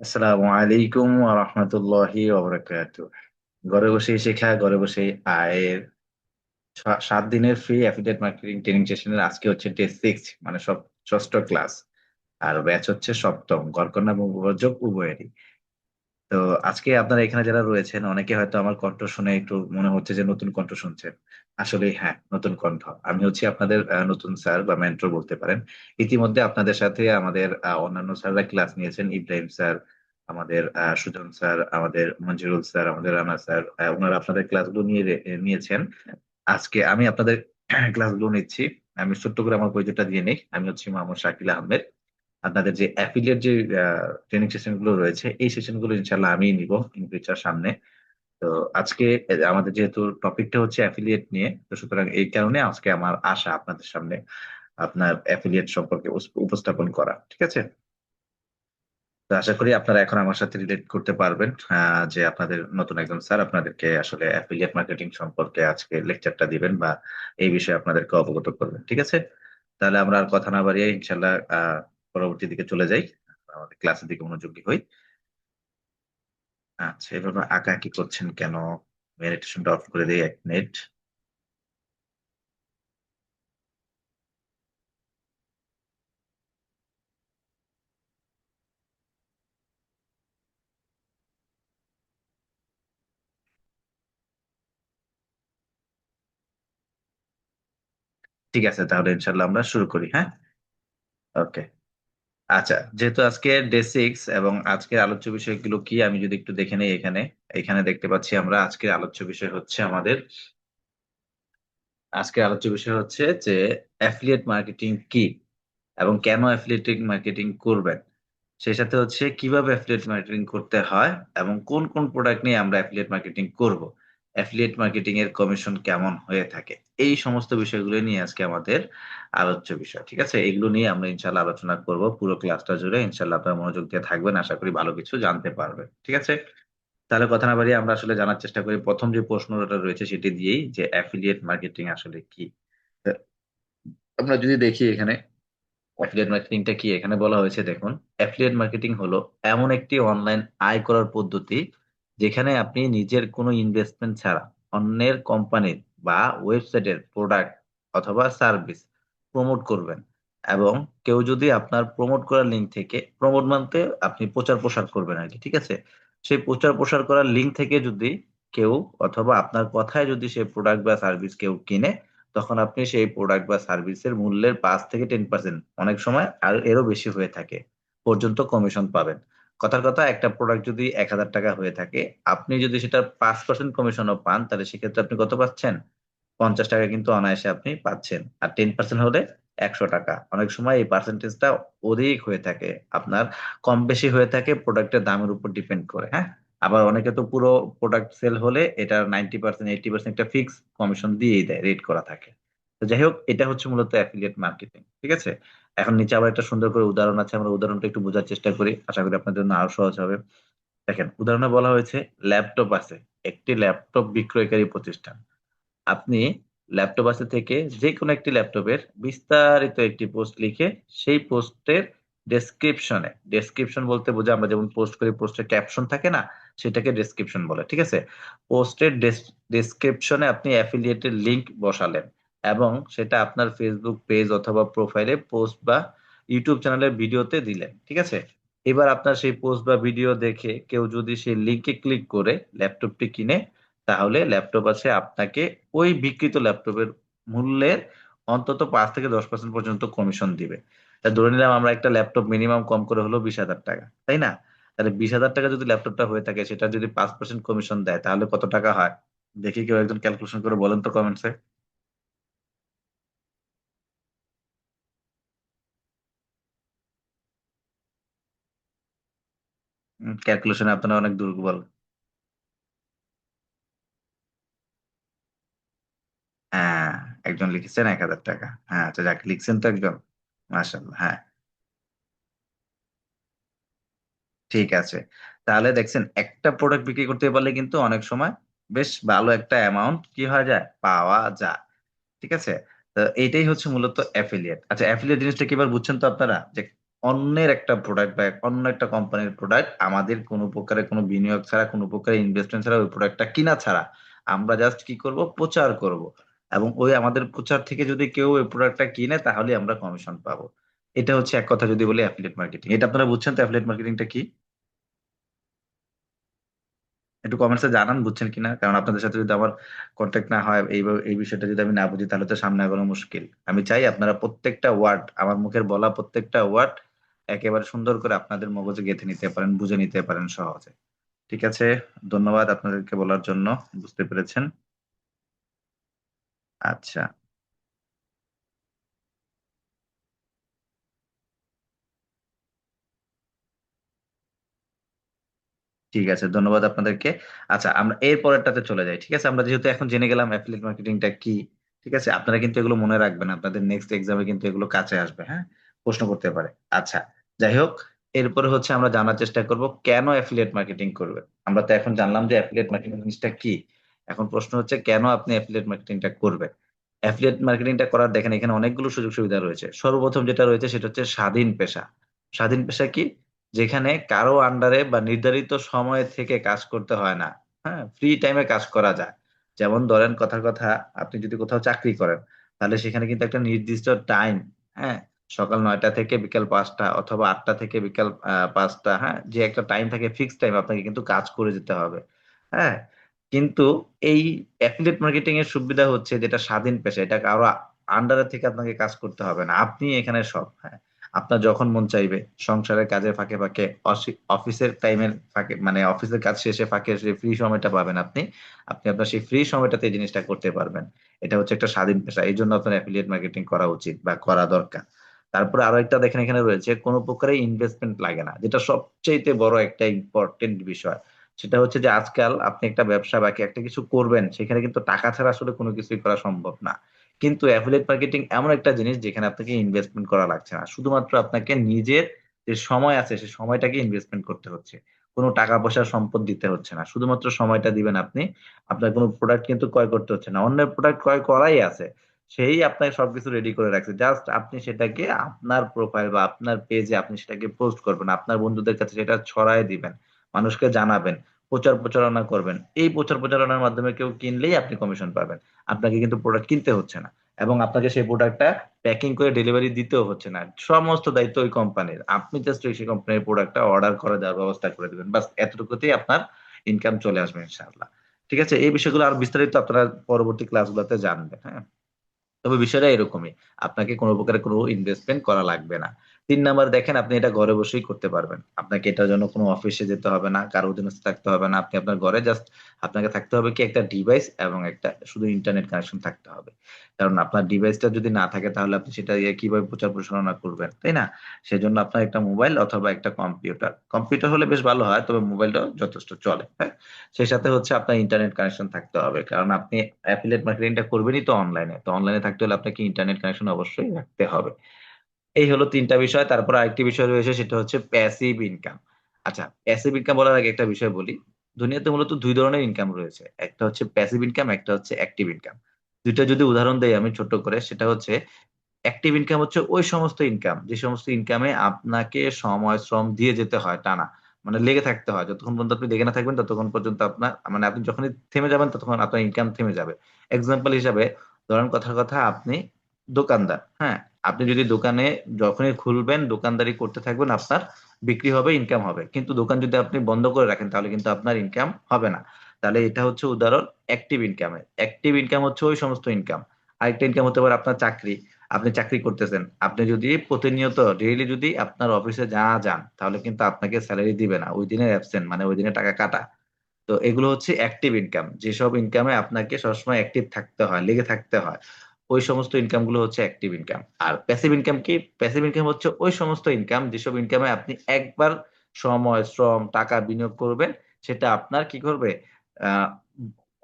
আসসালামু আলাইকুম ওয়া বারাকাতুহু। ঘরে বসেই শেখা, ঘরে বসেই আয়ের সাত দিনের ফ্রি অ্যাফিলিয়েট মার্কেটিং ট্রেনিং সেশনের আজকে হচ্ছে ডে সিক্স মানে সব ষষ্ঠ ক্লাস আর ব্যাচ হচ্ছে সপ্তম ঘরকন্না এবং উপযোগ উভয়েরই। তো আজকে আপনারা এখানে যারা রয়েছেন, অনেকে হয়তো আমার কণ্ঠ শুনে একটু মনে হচ্ছে যে নতুন কণ্ঠ শুনছেন। আসলে হ্যাঁ নতুন কণ্ঠ। আমি হচ্ছি আপনাদের নতুন স্যার বা মেন্টর বলতে পারেন। ইতিমধ্যে আপনাদের সাথে আমাদের অন্যান্য স্যাররা ক্লাস নিয়েছেন ইব্রাহিম স্যার আমাদের সুজন স্যার, আমাদের মঞ্জুরুল স্যার, আমাদের রানা স্যার ওনারা আপনাদের ক্লাসগুলো নিয়ে নিয়েছেন। আজকে আমি আপনাদের ক্লাসগুলো নিচ্ছি। আমি ছোট্ট করে আমার পরিচয়টা দিয়ে নেই। আমি হচ্ছি মোহাম্মদ শাকিল আহমেদ। আপনাদের যে অ্যাফিলিয়েট যে ট্রেনিং সেশনগুলো রয়েছে, এই সেশনগুলো ইনশাল্লাহ আমি নিব ইন ফিউচার সামনে। তো আজকে আমাদের যেহেতু টপিকটা হচ্ছে অ্যাফিলিয়েট নিয়ে, তো সুতরাং এই কারণে আজকে আমার আশা আপনাদের সামনে আপনার অ্যাফিলিয়েট সম্পর্কে উপস্থাপন করা, ঠিক আছে? তো আশা করি আপনারা এখন আমার সাথে রিলেট করতে পারবেন যে আপনাদের নতুন একজন স্যার আপনাদেরকে আসলে অ্যাফিলিয়েট মার্কেটিং সম্পর্কে আজকে লেকচারটা দিবেন বা এই বিষয়ে আপনাদেরকে অবগত করবেন, ঠিক আছে? তাহলে আমরা আর কথা না বাড়িয়ে ইনশাল্লাহ পরবর্তী দিকে চলে যাই, আমাদের ক্লাসের দিকে মনোযোগী হই। আচ্ছা এভাবে আঁকা কি করছেন কেন? মেডিটেশনটা অফ করে দিই এক মিনিট ঠিক আছে, তাহলে ইনশাল্লাহ আমরা শুরু করি হ্যাঁ? ওকে আচ্ছা যেহেতু আজকে ডে সিক্স এবং আজকের আলোচ্য বিষয়গুলো কি, আমি যদি একটু দেখে নেই এখানে এখানে দেখতে পাচ্ছি আমরা আজকের আলোচ্য বিষয় হচ্ছে আমাদের, আজকের আলোচ্য বিষয় হচ্ছে যে অ্যাফিলিয়েট মার্কেটিং কি এবং কেন অ্যাফিলিয়েট মার্কেটিং করবেন? সেই সাথে হচ্ছে কীভাবে অ্যাফিলিয়েট মার্কেটিং করতে হয় এবং কোন কোন প্রোডাক্ট নিয়ে আমরা অ্যাফিলিয়েট মার্কেটিং করব? অ্যাফিলিয়েট মার্কেটিং এর কমিশন কেমন হয়ে থাকে? এই সমস্ত বিষয়গুলো নিয়ে আজকে আমাদের আলোচ্য বিষয়, ঠিক আছে? এগুলো নিয়ে আমরা ইনশাল্লাহ আলোচনা করব পুরো ক্লাসটা জুড়ে। ইনশাল্লাহ আপনারা মনোযোগ দিয়ে থাকবেন, আশা করি ভালো কিছু জানতে পারবেন, ঠিক আছে? তাহলে কথা না বাড়িয়ে আমরা আসলে জানার চেষ্টা করি। প্রথম যে প্রশ্নটা রয়েছে সেটি দিয়েই যে অ্যাফিলিয়েট মার্কেটিং আসলে কি? আমরা যদি দেখি এখানে অ্যাফিলিয়েট মার্কেটিংটা কি? এখানে বলা হয়েছে, দেখুন অ্যাফিলিয়েট মার্কেটিং হলো এমন একটি অনলাইন আয় করার পদ্ধতি যেখানে আপনি নিজের কোনো ইনভেস্টমেন্ট ছাড়া অন্যের কোম্পানির বা ওয়েবসাইটের প্রোডাক্ট অথবা সার্ভিস প্রমোট করবেন এবং কেউ যদি আপনার প্রমোট করার লিঙ্ক থেকে প্রমোট মানতে আপনি প্রচার প্রসার করবেন আর কি, ঠিক আছে? সেই প্রচার প্রসার করার লিঙ্ক থেকে যদি কেউ অথবা আপনার কথায় যদি সেই প্রোডাক্ট বা সার্ভিস কেউ কিনে, তখন আপনি সেই প্রোডাক্ট বা সার্ভিসের মূল্যের পাঁচ থেকে টেন পার্সেন্ট অনেক সময় আর এরও বেশি হয়ে থাকে, পর্যন্ত কমিশন পাবেন। কথার কথা, একটা প্রোডাক্ট যদি এক হাজার টাকা হয়ে থাকে, আপনি যদি সেটা পাঁচ পার্সেন্ট কমিশনও পান, তাহলে সেক্ষেত্রে আপনি কত পাচ্ছেন? পঞ্চাশ টাকা কিন্তু অনায়াসে আপনি পাচ্ছেন। আর টেন পার্সেন্ট হলে একশো টাকা। অনেক সময় এই পার্সেন্টেজটা অধিক হয়ে থাকে। আপনার কম বেশি হয়ে থাকে প্রোডাক্টের দামের উপর ডিপেন্ড করে হ্যাঁ? আবার অনেকে তো পুরো প্রোডাক্ট সেল হলে এটা নাইনটি পার্সেন্ট এইটি পার্সেন্ট একটা ফিক্স কমিশন দিয়েই দেয় রেট করা থাকে। তো যাই হোক, এটা হচ্ছে মূলত অ্যাফিলিয়েট মার্কেটিং ঠিক আছে? এখন নিচে আবার একটা সুন্দর করে উদাহরণ আছে, আমরা উদাহরণটা একটু বোঝার চেষ্টা করি। আশা করি আপনাদের জন্য আরও সহজ হবে। দেখেন, উদাহরণে বলা হয়েছে, ল্যাপটপ আছে, একটি ল্যাপটপ বিক্রয়কারী প্রতিষ্ঠান। আপনি ল্যাপটপ আছে থেকে যে কোনো একটি ল্যাপটপের বিস্তারিত একটি পোস্ট লিখে সেই পোস্টের ডেসক্রিপশনে ডেসক্রিপশন বলতে বোঝা আমরা যেমন পোস্ট করি, পোস্টের ক্যাপশন থাকে না, সেটাকে ডেসক্রিপশন বলে, ঠিক আছে? পোস্টের ডেসক্রিপশনে আপনি অ্যাফিলিয়েটের লিংক বসালেন। এবং সেটা আপনার ফেসবুক পেজ অথবা প্রোফাইলে পোস্ট বা ইউটিউব চ্যানেলের ভিডিওতে দিলেন, ঠিক আছে? এবার আপনার সেই পোস্ট বা ভিডিও দেখে কেউ যদি সেই লিঙ্কে ক্লিক করে ল্যাপটপটি কিনে, তাহলে ল্যাপটপ আছে আপনাকে ওই বিক্রিত ল্যাপটপের মূল্যের অন্তত পাঁচ থেকে দশ পার্সেন্ট পর্যন্ত কমিশন দিবে। ধরে নিলাম আমরা একটা ল্যাপটপ মিনিমাম কম করে হলো বিশ হাজার টাকা, তাই না? তাহলে বিশ হাজার টাকা যদি ল্যাপটপটা হয়ে থাকে, সেটা যদি পাঁচ পার্সেন্ট কমিশন দেয়, তাহলে কত টাকা হয়? দেখি কেউ একজন ক্যালকুলেশন করে বলেন তো কমেন্টসে ক্যালকুলেশনে আপনারা অনেক দুর্বল হ্যাঁ একজন লিখেছেন এক হাজার টাকা। হ্যাঁ আচ্ছা যাকে, লিখছেন তো একজন। মাশাল্লাহ হ্যাঁ। ঠিক আছে। তাহলে দেখছেন, একটা প্রোডাক্ট বিক্রি করতে পারলে কিন্তু অনেক সময় বেশ ভালো একটা অ্যামাউন্ট কি হয়ে যায়? পাওয়া যায়। ঠিক আছে? তো এইটাই হচ্ছে মূলত অ্যাফিলিয়েট আচ্ছা অ্যাফিলিয়েট জিনিসটা কি এবার বুঝছেন তো আপনারা? যে অন্যের একটা প্রোডাক্ট বা অন্য একটা কোম্পানির প্রোডাক্ট আমাদের কোনো প্রকারের কোনো বিনিয়োগ ছাড়া, কোনো প্রকারের ইনভেস্টমেন্ট ছাড়া ওই প্রোডাক্টটা কিনা ছাড়া আমরা জাস্ট কি করব? প্রচার করব। এবং ওই আমাদের প্রচার থেকে যদি কেউ ওই প্রোডাক্টটা কিনে, তাহলে আমরা কমিশন পাবো। এটা হচ্ছে এক কথা যদি বলি অ্যাফিলিয়েট মার্কেটিং এটা আপনারা বুঝছেন তো অ্যাফিলিয়েট মার্কেটিংটা কি? একটু কমেন্টসে জানান, বুঝছেন কিনা? কারণ আপনাদের সাথে যদি আমার কন্ট্যাক্ট না হয়, এই এই বিষয়টা যদি আমি না বুঝি, তাহলে তো সামনে আগানো মুশকিল। আমি চাই আপনারা প্রত্যেকটা ওয়ার্ড আমার মুখের বলা প্রত্যেকটা ওয়ার্ড একেবারে সুন্দর করে আপনাদের মগজে গেঁথে নিতে পারেন, বুঝে নিতে পারেন সহজে। ঠিক আছে? ধন্যবাদ আপনাদেরকে বলার জন্য, বুঝতে পেরেছেন? আচ্ছা। ঠিক আছে, ধন্যবাদ আপনাদেরকে। আচ্ছা আমরা এর পরেরটাতে চলে যাই, ঠিক আছে? আমরা যেহেতু এখন জেনে গেলাম অ্যাফিলিয়েট মার্কেটিংটা কি, ঠিক আছে? আপনারা কিন্তু এগুলো মনে রাখবেন, আপনাদের নেক্সট এক্সামে কিন্তু এগুলো কাছে আসবে হ্যাঁ? প্রশ্ন করতে পারে। আচ্ছা যাই হোক, এরপরে হচ্ছে আমরা জানার চেষ্টা করব কেন অ্যাফিলিয়েট মার্কেটিং করবে আমরা তো এখন জানলাম যে অ্যাফিলিয়েট মার্কেটিং জিনিসটা কি। এখন প্রশ্ন হচ্ছে কেন আপনি অ্যাফিলিয়েট মার্কেটিংটা করবেন? অ্যাফিলিয়েট মার্কেটিংটা করার দেখেন, এখানে অনেকগুলো সুযোগ সুবিধা রয়েছে। সর্বপ্রথম যেটা রয়েছে সেটা হচ্ছে স্বাধীন পেশা। স্বাধীন পেশা কি? যেখানে কারও আন্ডারে বা নির্ধারিত সময় থেকে কাজ করতে হয় না। হ্যাঁ ফ্রি টাইমে কাজ করা যায়। যেমন ধরেন, কথার কথা, আপনি যদি কোথাও চাকরি করেন, তাহলে সেখানে কিন্তু একটা নির্দিষ্ট টাইম হ্যাঁ সকাল নয়টা থেকে বিকাল পাঁচটা অথবা আটটা থেকে বিকাল পাঁচটা হ্যাঁ? যে একটা টাইম থাকে ফিক্স টাইম আপনাকে কিন্তু কাজ করে যেতে হবে হ্যাঁ? কিন্তু এই অ্যাফিলিয়েট মার্কেটিং এর সুবিধা হচ্ছে যেটা স্বাধীন পেশা, এটা কারও আন্ডারে থেকে আপনাকে কাজ করতে হবে না। আপনি এখানে সব হ্যাঁ? আপনার যখন মন চাইবে, সংসারের কাজের ফাঁকে ফাঁকে অফিসের টাইমের ফাঁকে মানে অফিসের কাজ শেষে ফাঁকে ফ্রি সময়টা পাবেন আপনি আপনি আপনার সেই ফ্রি সময়টাতে এই জিনিসটা করতে পারবেন। এটা হচ্ছে একটা স্বাধীন পেশা এই জন্য আপনার অ্যাফিলিয়েট মার্কেটিং করা উচিত বা করা দরকার। তারপরে আরও একটা দেখেন এখানে রয়েছে, কোনো প্রকারে ইনভেস্টমেন্ট লাগে না। যেটা সবচেয়ে বড় একটা ইম্পর্টেন্ট বিষয়, সেটা হচ্ছে যে আজকাল আপনি একটা ব্যবসা বাকি একটা কিছু করবেন, সেখানে কিন্তু টাকা ছাড়া আসলে কোনো কিছুই করা সম্ভব না। কিন্তু অ্যাফিলিয়েট মার্কেটিং এমন একটা জিনিস যেখানে আপনাকে ইনভেস্টমেন্ট করা লাগছে না। শুধুমাত্র আপনাকে নিজের যে সময় আছে সেই সময়টাকে ইনভেস্টমেন্ট করতে হচ্ছে। কোনো টাকা পয়সার সম্পদ দিতে হচ্ছে না। শুধুমাত্র সময়টা দিবেন আপনি, আপনার কোনো প্রোডাক্ট কিন্তু ক্রয় করতে হচ্ছে না। অন্যের প্রোডাক্ট ক্রয় করাই আছে। সেই আপনাকে সবকিছু রেডি করে রাখছে। জাস্ট আপনি সেটাকে আপনার প্রোফাইল বা আপনার পেজে আপনি সেটাকে পোস্ট করবেন, আপনার বন্ধুদের কাছে সেটা ছড়াই দিবেন, মানুষকে জানাবেন, প্রচার প্রচারণা করবেন। এই প্রচার প্রচারণার মাধ্যমে কেউ কিনলেই আপনি কমিশন পাবেন। আপনাকে কিন্তু প্রোডাক্ট কিনতে হচ্ছে না এবং আপনাকে সেই প্রোডাক্টটা প্যাকিং করে ডেলিভারি দিতেও হচ্ছে না। সমস্ত দায়িত্ব ওই কোম্পানির আপনি জাস্ট সেই কোম্পানির প্রোডাক্টটা অর্ডার করে দেওয়ার ব্যবস্থা করে দেবেন। বাস এতটুকুতেই আপনার ইনকাম চলে আসবে ইনশাআল্লাহ। ঠিক আছে? এই বিষয়গুলো আর বিস্তারিত আপনারা পরবর্তী ক্লাসগুলোতে জানবেন হ্যাঁ? তবে বিষয়টা এরকমই। আপনাকে কোনো প্রকার কোনো ইনভেস্টমেন্ট করা লাগবে না। তিন নাম্বার দেখেন, আপনি এটা ঘরে বসেই করতে পারবেন। আপনাকে এটার জন্য কোনো অফিসে যেতে হবে না, কারও অধীনস্থ থাকতে হবে না। আপনি আপনার ঘরে জাস্ট আপনাকে থাকতে হবে কি একটা ডিভাইস এবং একটা শুধু ইন্টারনেট কানেকশন থাকতে হবে। কারণ আপনার ডিভাইসটা যদি না থাকে, তাহলে আপনি সেটা দিয়ে কীভাবে প্রচার প্রসারণা করবেন, তাই না? সেজন্য আপনার একটা মোবাইল অথবা একটা কম্পিউটার কম্পিউটার হলে বেশ ভালো হয়, তবে মোবাইলটা যথেষ্ট চলে হ্যাঁ? সেই সাথে হচ্ছে আপনার ইন্টারনেট কানেকশন থাকতে হবে। কারণ আপনি অ্যাফিলিয়েট মার্কেটিংটা করবেনই তো অনলাইনে তো অনলাইনে থাকতে হলে আপনাকে ইন্টারনেট কানেকশন অবশ্যই রাখতে হবে। এই হলো তিনটা বিষয়। তারপর আরেকটি বিষয় রয়েছে, সেটা হচ্ছে প্যাসিভ ইনকাম আচ্ছা প্যাসিভ ইনকাম বলার আগে একটা বিষয় বলি। দুনিয়াতে মূলত দুই ধরনের ইনকাম রয়েছে। একটা হচ্ছে প্যাসিভ ইনকাম একটা হচ্ছে অ্যাক্টিভ ইনকাম দুইটা যদি উদাহরণ দেই আমি ছোট করে, সেটা হচ্ছে অ্যাক্টিভ ইনকাম হচ্ছে ওই সমস্ত ইনকাম যে সমস্ত ইনকামে আপনাকে সময়, শ্রম দিয়ে যেতে হয়, টানা। মানে লেগে থাকতে হয়। যতক্ষণ পর্যন্ত আপনি লেগে না থাকবেন, ততক্ষণ পর্যন্ত আপনার মানে আপনি যখনই থেমে যাবেন, ততক্ষণ আপনার ইনকাম থেমে যাবে। এক্সাম্পল হিসাবে, ধরেন কথার কথা, আপনি দোকানদার হ্যাঁ? আপনি যদি দোকানে যখনই খুলবেন, দোকানদারি করতে থাকবেন, আপনার বিক্রি হবে ইনকাম হবে। কিন্তু দোকান যদি আপনি বন্ধ করে রাখেন, তাহলে কিন্তু আপনার ইনকাম হবে না। তাহলে এটা হচ্ছে উদাহরণ অ্যাক্টিভ ইনকামের অ্যাক্টিভ ইনকাম হচ্ছে ওই সমস্ত ইনকাম আরেকটা ইনকাম হতে পারে আপনার চাকরি। আপনি চাকরি করতেছেন। আপনি যদি প্রতিনিয়ত ডেইলি যদি আপনার অফিসে যা যান, তাহলে কিন্তু আপনাকে স্যালারি দিবে না। ওই দিনের অ্যাবসেন্ট মানে ওই দিনে টাকা কাটা। তো এগুলো হচ্ছে অ্যাক্টিভ ইনকাম যেসব ইনকামে আপনাকে সবসময় অ্যাক্টিভ থাকতে হয়, লেগে থাকতে হয়। ওই সমস্ত ইনকামগুলো হচ্ছে অ্যাক্টিভ ইনকাম আর প্যাসিভ ইনকাম কি? প্যাসিভ ইনকাম হচ্ছে ওই সমস্ত ইনকাম যেসব ইনকামে আপনি একবার সময়, শ্রম, টাকা বিনিয়োগ করবেন, সেটা আপনার কি করবে?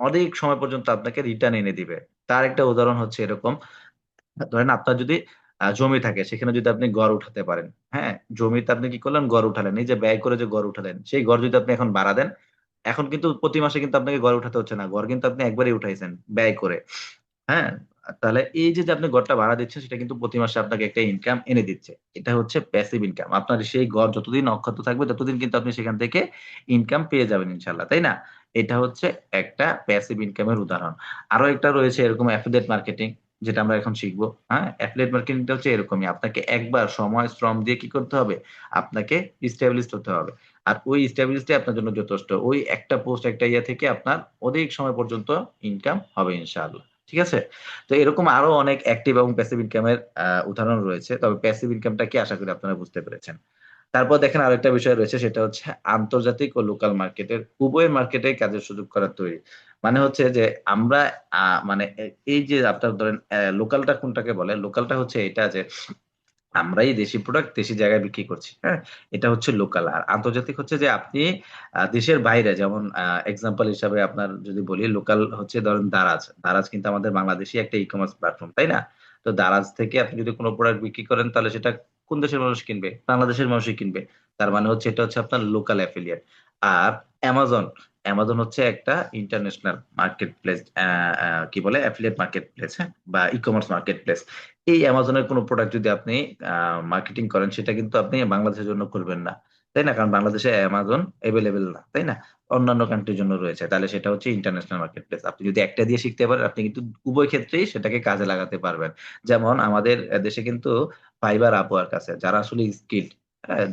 অনেক সময় পর্যন্ত আপনাকে রিটার্ন এনে দিবে। তার একটা উদাহরণ হচ্ছে এরকম, ধরেন আপনার যদি জমি থাকে, সেখানে যদি আপনি গড় উঠাতে পারেন হ্যাঁ? জমিতে আপনি কি করলেন? গড় উঠালেন, এই যে ব্যয় করে যে গড় উঠালেন, সেই গড় যদি আপনি এখন বাড়া দেন, এখন কিন্তু প্রতি মাসে কিন্তু আপনাকে গড় উঠাতে হচ্ছে না, গড় কিন্তু আপনি একবারই উঠাইছেন, ব্যয় করে হ্যাঁ? তাহলে এই যে আপনি ঘরটা ভাড়া দিচ্ছেন, সেটা কিন্তু প্রতি মাসে আপনাকে একটা ইনকাম এনে দিচ্ছে। এটা হচ্ছে প্যাসিভ ইনকাম আপনার সেই ঘর যতদিন অক্ষত থাকবে, ততদিন কিন্তু আপনি সেখান থেকে ইনকাম পেয়ে যাবেন ইনশাল্লাহ তাই না? এটা হচ্ছে একটা প্যাসিভ ইনকামের উদাহরণ। আরও একটা রয়েছে এরকম অ্যাফিলিয়েট মার্কেটিং যেটা আমরা এখন শিখব। হ্যাঁ অ্যাফিলিয়েট মার্কেটিংটা হচ্ছে এরকমই। আপনাকে একবার সময়, শ্রম দিয়ে কি করতে হবে? আপনাকে স্টেবলিশ হতে হবে। আর ওই স্টেবিলিটি আপনার জন্য যথেষ্ট। ওই একটা পোস্ট একটা ইয়ে থেকে আপনার অধিক সময় পর্যন্ত ইনকাম হবে ইনশাআল্লাহ। ঠিক আছে? তো এরকম আরও অনেক অ্যাক্টিভ এবং প্যাসিভ ইনকামের উদাহরণ রয়েছে। তবে প্যাসিভ ইনকামটা কি আশা করি আপনারা বুঝতে পেরেছেন? তারপর দেখেন আরেকটা বিষয় রয়েছে, সেটা হচ্ছে আন্তর্জাতিক ও লোকাল মার্কেটের উভয় মার্কেটে কাজের সুযোগ করার তৈরি। মানে হচ্ছে যে আমরা মানে এই যে আপনার ধরেন লোকালটা কোনটাকে বলে? লোকালটা হচ্ছে এটা যে আমরাই দেশি প্রোডাক্ট দেশি জায়গায় বিক্রি করছি হ্যাঁ? এটা হচ্ছে লোকাল আর আন্তর্জাতিক হচ্ছে যে আপনি দেশের বাইরে, যেমন এক্সাম্পল হিসাবে আপনার যদি বলি লোকাল হচ্ছে ধরেন দারাজ। দারাজ কিন্তু আমাদের বাংলাদেশি একটা ই কমার্স প্ল্যাটফর্ম তাই না? তো দারাজ থেকে আপনি যদি কোনো প্রোডাক্ট বিক্রি করেন, তাহলে সেটা কোন দেশের মানুষ কিনবে? বাংলাদেশের মানুষই কিনবে। তার মানে হচ্ছে এটা হচ্ছে আপনার লোকাল অ্যাফিলিয়েট আর অ্যামাজন অ্যামাজন হচ্ছে একটা ইন্টারন্যাশনাল মার্কেট প্লেস কি বলে? অ্যাফিলিয়েট মার্কেট প্লেস হ্যাঁ? বা ই কমার্স মার্কেট প্লেস এই অ্যামাজনের কোনো প্রোডাক্ট যদি আপনি মার্কেটিং করেন, সেটা কিন্তু আপনি বাংলাদেশের জন্য করবেন না। তাই না? কারণ বাংলাদেশে অ্যামাজন এভেলেবেল না, তাই না? অন্যান্য কান্ট্রির জন্য রয়েছে। তাহলে সেটা হচ্ছে ইন্টারন্যাশনাল মার্কেট প্লেস আপনি যদি একটা দিয়ে শিখতে পারেন, আপনি কিন্তু উভয় ক্ষেত্রেই সেটাকে কাজে লাগাতে পারবেন। যেমন আমাদের দেশে কিন্তু ফাইবার আপওয়ার্ক আছে, যারা আসলে স্কিল্ড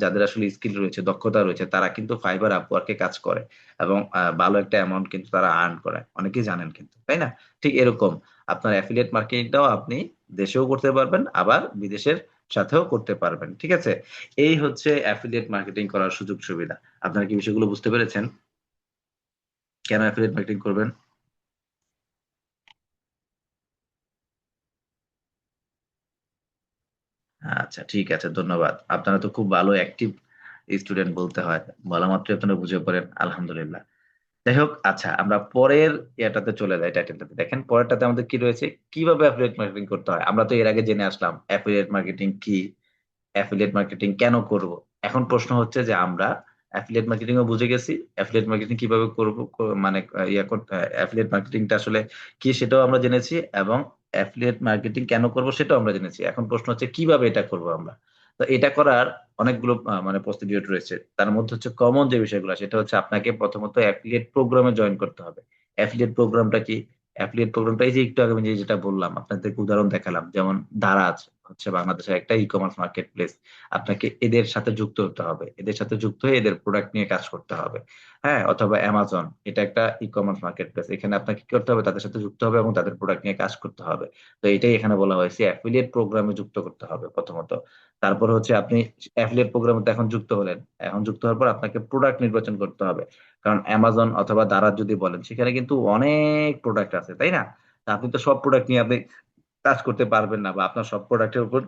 যাদের আসলে স্কিল রয়েছে, দক্ষতা রয়েছে, তারা কিন্তু ফাইবার আপওয়ার্কে কাজ করে এবং ভালো একটা অ্যামাউন্ট কিন্তু তারা আর্ন করে। অনেকেই জানেন কিন্তু, তাই না? ঠিক এরকম। আপনার অ্যাফিলিয়েট মার্কেটিংটাও আপনি দেশেও করতে পারবেন, আবার বিদেশের সাথেও করতে পারবেন, ঠিক আছে? এই হচ্ছে অ্যাফিলিয়েট মার্কেটিং করার সুযোগ সুবিধা। আপনারা কি বিষয়গুলো বুঝতে পেরেছেন? কেন অ্যাফিলিয়েট মার্কেটিং করবেন? আচ্ছা ঠিক আছে, ধন্যবাদ। আপনারা তো খুব ভালো অ্যাক্টিভ স্টুডেন্ট বলতে হয় বলা মাত্রই আপনারা বুঝে পড়েন, আলহামদুলিল্লাহ। যাই হোক আচ্ছা আমরা পরের ইয়াটাতে চলে যাই টাইটেলটাতে দেখেন, পরেরটাতে আমাদের কি রয়েছে? কীভাবে অ্যাফিলিয়েট মার্কেটিং করতে হয়? আমরা তো এর আগে জেনে আসলাম অ্যাফিলিয়েট মার্কেটিং কি? অ্যাফিলিয়েট মার্কেটিং কেন করব? এখন প্রশ্ন হচ্ছে যে আমরা অ্যাফিলিয়েট মার্কেটিং ও বুঝে গেছি অ্যাফিলিয়েট মার্কেটিং কীভাবে করব মানে ইয়া অ্যাফিলিয়েট মার্কেটিংটা আসলে কি সেটাও আমরা জেনেছি, এবং অ্যাফিলিয়েট মার্কেটিং কেন করব সেটাও আমরা জেনেছি। এখন প্রশ্ন হচ্ছে, কীভাবে এটা করব আমরা? তো এটা করার অনেকগুলো মানে প্রস্তুডিওট রয়েছে। তার মধ্যে হচ্ছে কমন যে বিষয়গুলো, সেটা হচ্ছে আপনাকে প্রথমত অ্যাফিলিয়েট প্রোগ্রামে জয়েন করতে হবে। অ্যাফিলিয়েট প্রোগ্রামটা কি? অ্যাফিলিয়েট প্রোগ্রামটা এই যে একটু আগে যেটা বললাম, আপনাদেরকে উদাহরণ দেখালাম, যেমন দারাজ। হচ্ছে বাংলাদেশের একটা ই কমার্স মার্কেট প্লেস আপনাকে এদের সাথে যুক্ত হতে হবে। এদের সাথে যুক্ত হয়ে এদের প্রোডাক্ট নিয়ে কাজ করতে হবে। হ্যাঁ অথবা অ্যামাজন এটা একটা ই কমার্স মার্কেট প্লেস এখানে আপনাকে কি করতে হবে? তাদের সাথে যুক্ত হবে এবং তাদের প্রোডাক্ট নিয়ে কাজ করতে হবে। তো এটাই এখানে বলা হয়েছে। অ্যাফিলিয়েট প্রোগ্রামে যুক্ত করতে হবে প্রথমত। তারপর হচ্ছে আপনি অ্যাফিলিয়েট প্রোগ্রামে এখন যুক্ত হলেন। এখন যুক্ত হওয়ার পর আপনাকে প্রোডাক্ট নির্বাচন করতে হবে। কারণ অ্যামাজন অথবা দারাজ যদি বলেন, সেখানে কিন্তু অনেক প্রোডাক্ট আছে, তাই না? আপনি তো সব প্রোডাক্ট নিয়ে আপনি কাজ করতে পারবেন না বা আপনার সব প্রোডাক্টের উপর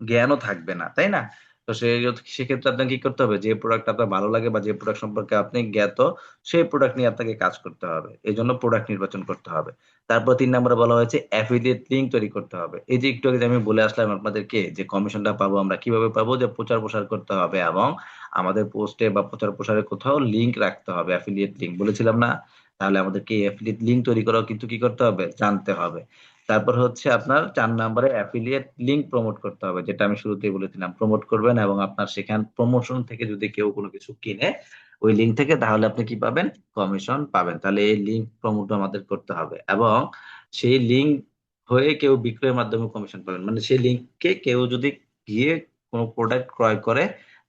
জ্ঞানও থাকবে না, তাই না? তো সেই সেক্ষেত্রে আপনাকে কি করতে হবে? যে প্রোডাক্ট আপনার ভালো লাগে বা যে প্রোডাক্ট সম্পর্কে আপনি জ্ঞাত, সেই প্রোডাক্ট নিয়ে আপনাকে কাজ করতে হবে। এই জন্য প্রোডাক্ট নির্বাচন করতে হবে। তারপর তিন নম্বরে বলা হয়েছে অ্যাফিলিয়েট লিঙ্ক তৈরি করতে হবে। এই যে একটু আগে আমি বলে আসলাম আপনাদেরকে যে কমিশনটা পাবো আমরা কীভাবে পাবো? যে প্রচার প্রসার করতে হবে এবং আমাদের পোস্টে বা প্রচার প্রসারে কোথাও লিঙ্ক রাখতে হবে অ্যাফিলিয়েট লিঙ্ক বলেছিলাম না? তাহলে আমাদেরকে অ্যাফিলিয়েট লিঙ্ক তৈরি করাও কিন্তু কি করতে হবে? জানতে হবে। তারপর হচ্ছে আপনার চার নম্বরে অ্যাফিলিয়েট লিঙ্ক প্রমোট করতে হবে, যেটা আমি শুরুতেই বলেছিলাম প্রমোট করবেন এবং আপনার সেখান প্রমোশন থেকে যদি কেউ কোনো কিছু কিনে, ওই লিঙ্ক থেকে তাহলে আপনি কি পাবেন? কমিশন পাবেন। তাহলে এই লিঙ্ক প্রমোট আমাদের করতে হবে এবং সেই লিঙ্ক হয়ে কেউ বিক্রয়ের মাধ্যমে কমিশন পাবেন। মানে সেই লিঙ্ককে কেউ যদি গিয়ে কোনো প্রোডাক্ট ক্রয় করে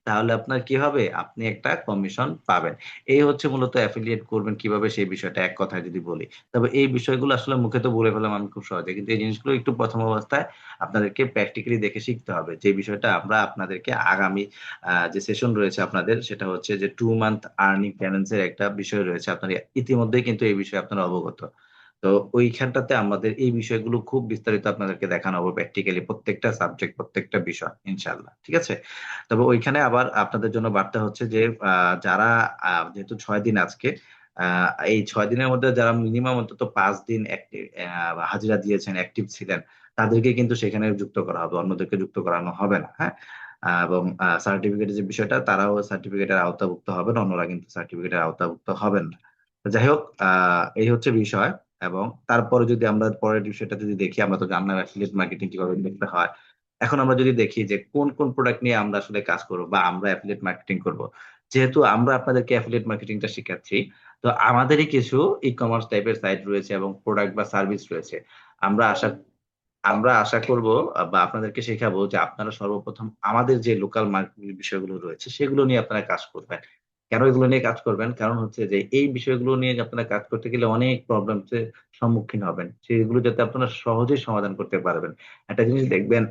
তাহলে আপনার কি হবে? আপনি একটা কমিশন পাবেন। এই হচ্ছে মূলত অ্যাফিলিয়েট করবেন কীভাবে সেই বিষয়টা এক কথায় যদি বলি। তবে এই বিষয়গুলো আসলে মুখে তো বলে ফেলাম আমি খুব সহজে। কিন্তু এই জিনিসগুলো একটু প্রথম অবস্থায় আপনাদেরকে প্র্যাকটিক্যালি দেখে শিখতে হবে। যে বিষয়টা আমরা আপনাদেরকে আগামী যে সেশন রয়েছে আপনাদের, সেটা হচ্ছে যে টু মান্থ আর্নিং প্যানেন্সের একটা বিষয় রয়েছে। আপনার ইতিমধ্যেই কিন্তু এই বিষয়ে আপনারা অবগত। তো ওইখানটাতে আমাদের এই বিষয়গুলো খুব বিস্তারিত আপনাদেরকে দেখানো হবে প্র্যাকটিক্যালি প্রত্যেকটা সাবজেক্ট প্রত্যেকটা বিষয় ইনশাল্লাহ ঠিক আছে? তবে ওইখানে আবার আপনাদের জন্য বার্তা হচ্ছে যে যারা যেহেতু ছয় দিন আজকে এই ছয় দিনের মধ্যে যারা মিনিমাম অন্তত পাঁচ দিন হাজিরা দিয়েছেন অ্যাক্টিভ ছিলেন, তাদেরকে কিন্তু সেখানে যুক্ত করা হবে, অন্যদেরকে যুক্ত করানো হবে না হ্যাঁ? এবং সার্টিফিকেটের যে বিষয়টা, তারাও সার্টিফিকেটের আওতাভুক্ত হবেন, অন্যরা কিন্তু সার্টিফিকেটের আওতাভুক্ত হবেন না। যাই হোক এই হচ্ছে বিষয়। এবং তারপরে যদি আমরা পরের বিষয়টা যদি দেখি, আমরা তো জানলাম অ্যাফিলিয়েট মার্কেটিং কীভাবে দেখতে হয়। এখন আমরা যদি দেখি যে কোন কোন প্রোডাক্ট নিয়ে আমরা আসলে কাজ করব বা আমরা অ্যাফিলিয়েট মার্কেটিং করব, যেহেতু আমরা আপনাদেরকে অ্যাফিলিয়েট মার্কেটিংটা শেখাচ্ছি, তো আমাদেরই কিছু ই কমার্স টাইপের সাইট রয়েছে এবং প্রোডাক্ট বা সার্ভিস রয়েছে। আমরা আশা আমরা আশা করব বা আপনাদেরকে শেখাবো যে আপনারা সর্বপ্রথম আমাদের যে লোকাল মার্কেট বিষয়গুলো রয়েছে, সেগুলো নিয়ে আপনারা কাজ করবেন। কেন এগুলো নিয়ে কাজ করবেন? কারণ হচ্ছে যে এই বিষয়গুলো নিয়ে আপনারা কাজ করতে গেলে অনেক প্রবলেম সম্মুখীন হবেন। সেগুলো যাতে আপনারা সহজেই সমাধান করতে পারবেন। একটা জিনিস দেখবেন,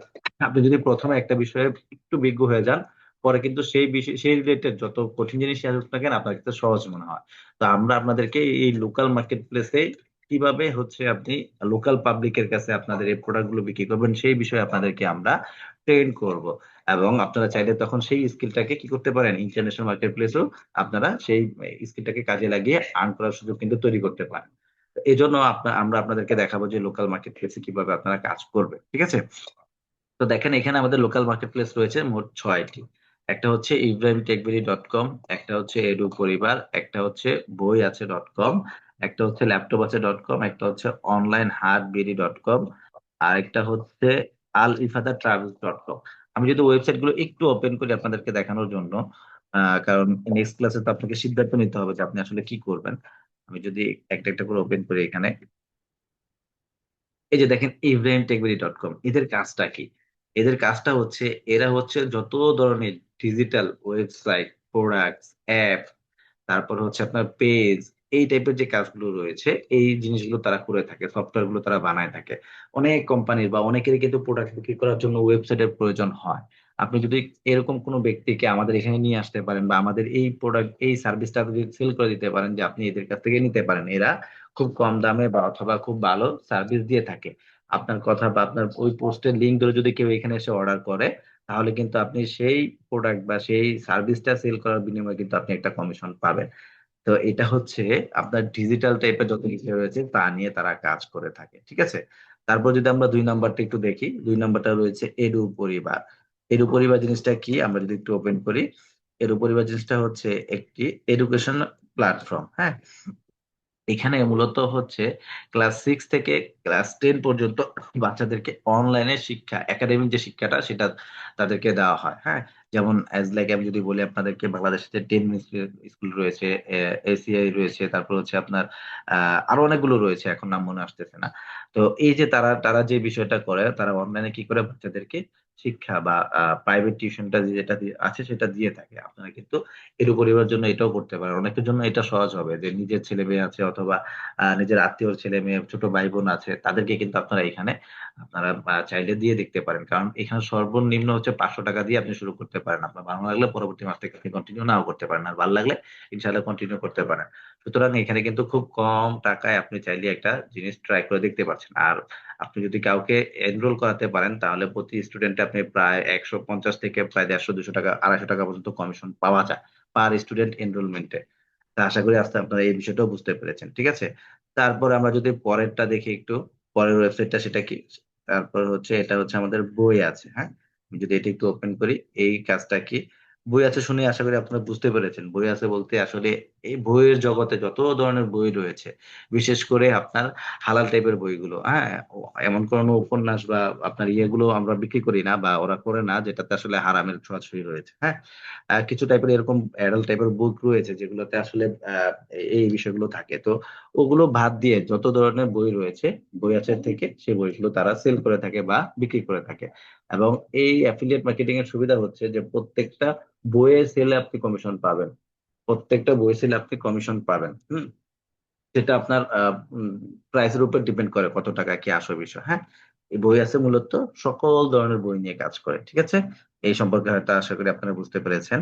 আপনি যদি প্রথমে একটা বিষয়ে একটু বিজ্ঞ হয়ে যান, পরে কিন্তু সেই বিষয়, সেই রিলেটেড যত কঠিন জিনিস আসুক না কেন আপনার কাছে সহজ মনে হয়। তো আমরা আপনাদেরকে এই লোকাল মার্কেট প্লেসে কীভাবে হচ্ছে আপনি লোকাল পাবলিকের কাছে আপনাদের এই প্রোডাক্টগুলো বিক্রি করবেন সেই বিষয়ে আপনাদেরকে আমরা ট্রেন করব। এবং আপনারা চাইলে তখন সেই স্কিলটাকে কি করতে পারেন? ইন্টারন্যাশনাল মার্কেট প্লেসেও আপনারা সেই স্কিলটাকে কাজে লাগিয়ে আর্ন করার সুযোগ কিন্তু তৈরি করতে পারেন। এই জন্য আমরা আপনাদেরকে দেখাবো যে লোকাল মার্কেট প্লেসে কীভাবে আপনারা কাজ করবে ঠিক আছে? তো দেখেন, এখানে আমাদের লোকাল মার্কেট প্লেস রয়েছে মোট ছয়টি। একটা হচ্ছে ইব্রাহিম টেকবেরি ডট কম, একটা হচ্ছে এডু পরিবার, একটা হচ্ছে বই আছে ডট কম, একটা হচ্ছে ল্যাপটপ আছে ডট কম, একটা হচ্ছে অনলাইন হাট বিডি ডট কম আর একটা হচ্ছে আল ইফাদা ট্রাভেলস ডট কম আমি যদি ওয়েবসাইটগুলো একটু ওপেন করি আপনাদেরকে দেখানোর জন্য কারণ নেক্সট ক্লাসে তো আপনাকে সিদ্ধান্ত নিতে হবে যে আপনি আসলে কি করবেন। আমি যদি একটা একটা করে ওপেন করি এখানে। এই যে দেখেন ইভেন্ট টেকবেরি ডট কম এদের কাজটা কি? এদের কাজটা হচ্ছে, এরা হচ্ছে যত ধরনের ডিজিটাল ওয়েবসাইট প্রোডাক্টস অ্যাপ তারপর হচ্ছে আপনার পেজ এই টাইপের যে কাজগুলো রয়েছে, এই জিনিসগুলো তারা করে থাকে সফটওয়্যারগুলো তারা বানায় থাকে। অনেক কোম্পানির বা অনেকেরই কিন্তু প্রোডাক্ট বিক্রি করার জন্য ওয়েবসাইটের প্রয়োজন হয়। আপনি যদি এরকম কোনো ব্যক্তিকে আমাদের এখানে নিয়ে আসতে পারেন বা আমাদের এই প্রোডাক্ট এই সার্ভিসটা যদি সেল করে দিতে পারেন যে আপনি এদের কাছ থেকে নিতে পারেন, এরা খুব কম দামে বা অথবা খুব ভালো সার্ভিস দিয়ে থাকে। আপনার কথা বা আপনার ওই পোস্টের লিঙ্ক ধরে যদি কেউ এখানে এসে অর্ডার করে, তাহলে কিন্তু আপনি সেই প্রোডাক্ট বা সেই সার্ভিসটা সেল করার বিনিময়ে কিন্তু আপনি একটা কমিশন পাবেন। তো এটা হচ্ছে আপনার ডিজিটাল টাইপের যত কিছু রয়েছে, তা নিয়ে তারা কাজ করে থাকে, ঠিক আছে? তারপর যদি আমরা দুই নাম্বারটা একটু দেখি, দুই নাম্বারটা রয়েছে এডু পরিবার এডু পরিবার জিনিসটা কি? আমরা যদি একটু ওপেন করি এডু পরিবার জিনিসটা হচ্ছে একটি এডুকেশন প্ল্যাটফর্ম হ্যাঁ? এখানে মূলত হচ্ছে ক্লাস সিক্স থেকে ক্লাস টেন পর্যন্ত বাচ্চাদেরকে অনলাইনে শিক্ষা একাডেমিক যে শিক্ষাটা সেটা তাদেরকে দেওয়া হয় হ্যাঁ? যেমন অ্যাজ লাইক আমি যদি বলি আপনাদেরকে বাংলাদেশে টেন স্কুল রয়েছে এসিআই রয়েছে, তারপর হচ্ছে আপনার, আহ, আরও অনেকগুলো রয়েছে, এখন নাম মনে আসতেছে না। তো এই যে তারা তারা যে বিষয়টা করে, তারা অনলাইনে কি করে বাচ্চাদেরকে শিক্ষা বা প্রাইভেট টিউশনটা যেটা আছে সেটা দিয়ে থাকে। আপনারা কিন্তু এর পরিবার জন্য এটাও করতে পারেন। অনেকের জন্য এটা সহজ হবে যে নিজের ছেলে মেয়ে আছে অথবা নিজের আত্মীয় ছেলে মেয়ে, ছোট ভাই বোন আছে, তাদেরকে কিন্তু আপনারা এখানে, আপনারা চাইলে দিয়ে দেখতে পারেন। কারণ এখানে সর্বনিম্ন হচ্ছে পাঁচশো টাকা দিয়ে আপনি শুরু করতে পারেন। আপনার ভালো লাগলে পরবর্তী মাস থেকে আপনি কন্টিনিউ নাও করতে পারেন। আর ভালো লাগলে ইনশাল্লাহ কন্টিনিউ করতে পারেন। সুতরাং এখানে কিন্তু খুব কম টাকায় আপনি চাইলে একটা জিনিস ট্রাই করে দেখতে পাচ্ছেন আর আপনি যদি কাউকে এনরোল করাতে পারেন, তাহলে প্রতি স্টুডেন্টে আপনি প্রায় একশো পঞ্চাশ থেকে প্রায় দেড়শো দুশো টাকা, আড়াইশো টাকা পর্যন্ত কমিশন পাওয়া যায় পার স্টুডেন্ট এনরোলমেন্টে তা আশা করি আস্তে আপনারা এই বিষয়টাও বুঝতে পেরেছেন, ঠিক আছে? তারপর আমরা যদি পরেরটা দেখি একটু, পরের ওয়েবসাইটটা সেটা কি? তারপর হচ্ছে এটা হচ্ছে আমাদের বই আছে হ্যাঁ? যদি এটা একটু ওপেন করি, এই কাজটা কি? বই আছে শুনে আশা করি আপনারা বুঝতে পেরেছেন। বই আছে বলতে আসলে এই বইয়ের জগতে যত ধরনের বই রয়েছে, বিশেষ করে আপনার হালাল টাইপের বইগুলো হ্যাঁ? এমন কোন উপন্যাস বা আপনার ইয়েগুলো আমরা বিক্রি করি না বা ওরা করে না যেটাতে আসলে হারামের ছোঁয়াছুঁই রয়েছে হ্যাঁ? কিছু টাইপের এরকম অ্যাডাল্ট টাইপের বুক রয়েছে যেগুলোতে আসলে এই বিষয়গুলো থাকে। তো ওগুলো বাদ দিয়ে যত ধরনের বই রয়েছে, বই আছে থেকে সেই বইগুলো তারা সেল করে থাকে বা বিক্রি করে থাকে। এবং এই অ্যাফিলিয়েট মার্কেটিং এর সুবিধা হচ্ছে যে প্রত্যেকটা বইয়ের সেলে আপনি কমিশন পাবেন। প্রত্যেকটা বই সেলে আপনি কমিশন পাবেন, হুম? সেটা আপনার প্রাইসের উপর ডিপেন্ড করে কত টাকা কি আসবে বিষয় হ্যাঁ? এই বই আছে মূলত সকল ধরনের বই নিয়ে কাজ করে, ঠিক আছে? এই সম্পর্কে হয়তো আশা করি আপনারা বুঝতে পেরেছেন।